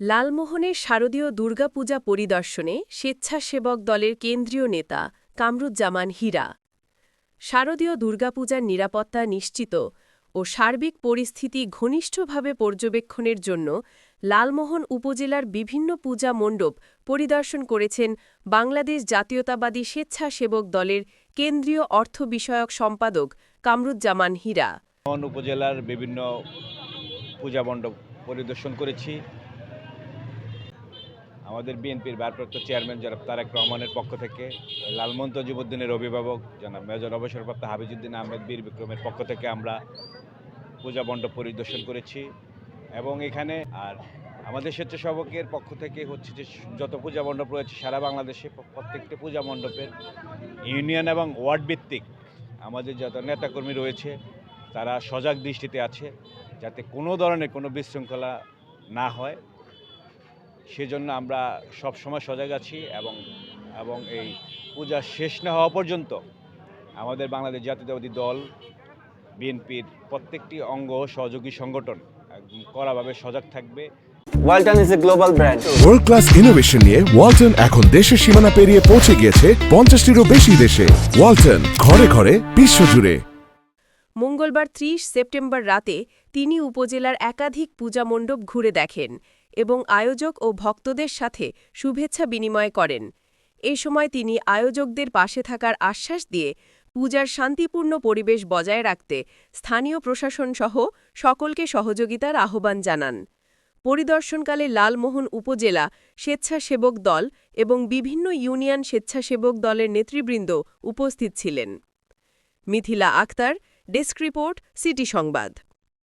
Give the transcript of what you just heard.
লালমোহনের শারদীয় দুর্গাপূজা পরিদর্শনে স্বেচ্ছাসেবক দলের কেন্দ্রীয় নেতা কামরুজ্জামান হীরা। শারদীয় দুর্গাপূজার নিরাপত্তা নিশ্চিত ও সার্বিক পরিস্থিতি ঘনিষ্ঠভাবে পর্যবেক্ষণের জন্য লালমোহন উপজেলার বিভিন্ন পূজা মণ্ডপ পরিদর্শন করেছেন বাংলাদেশ জাতীয়তাবাদী স্বেচ্ছাসেবক দলের কেন্দ্রীয় অর্থ বিষয়ক সম্পাদক কামরুজ্জামান হীরা। উপজেলার বিভিন্ন পূজা মণ্ডপ পরিদর্শন করেছি। আমাদের বিএনপির ভারপ্রাপ্ত চেয়ারম্যান জনাব তারেক রহমানের পক্ষ থেকে, লালমোহন তজিবুদ্দিনের অভিভাবক জনাব মেজর অবসরপ্রাপ্ত হাবিজুদ্দিন আহমেদ বীর বিক্রমের পক্ষ থেকে আমরা পূজা মণ্ডপ পরিদর্শন করেছি। এবং এখানে আর আমাদের স্বেচ্ছাসেবকের পক্ষ থেকে হচ্ছে যে, যত পূজা মণ্ডপ রয়েছে সারা বাংলাদেশে প্রত্যেকটি পূজা মণ্ডপের ইউনিয়ন এবং ওয়ার্ড ভিত্তিক আমাদের যত নেতাকর্মী রয়েছে, তারা সজাগ দৃষ্টিতে আছে যাতে কোনো ধরনের কোনো বিশৃঙ্খলা না হয়। সেজন্য আমরা সব সময় সজাগ আছি এবং এবং এই পূজা শেষ না হওয়া পর্যন্ত আমাদের বাংলাদেশ জাতীয়তাবাদী দল বিএনপির প্রত্যেকটি অঙ্গ সহযোগী সংগঠন কড়াভাবে সজাগ থাকবে। Walton is a global brand. World class innovation নিয়ে ওয়ালটন এখন দেশের সীমানা পেরিয়ে পৌঁছে গিয়েছে পঞ্চাশটিরও বেশি দেশে। ওয়ালটন ঘরে ঘরে বিশ্বজুড়ে। মঙ্গলবার ৩০ সেপ্টেম্বর রাতে তিনি উপজেলার একাধিক পূজা মণ্ডপ ঘুরে দেখেন এবং আয়োজক ও ভক্তদের সাথে শুভেচ্ছা বিনিময় করেন। এ সময় তিনি আয়োজকদের পাশে থাকার আশ্বাস দিয়ে পূজার শান্তিপূর্ণ পরিবেশ বজায় রাখতে স্থানীয় প্রশাসন সহ সকলকে সহযোগিতার আহ্বান জানান। পরিদর্শনকালে লালমোহন উপজেলা স্বেচ্ছাসেবক দল এবং বিভিন্ন ইউনিয়ন স্বেচ্ছাসেবক দলের নেতৃবৃন্দ উপস্থিত ছিলেন। Mithila Akter desk report city সংবাদ।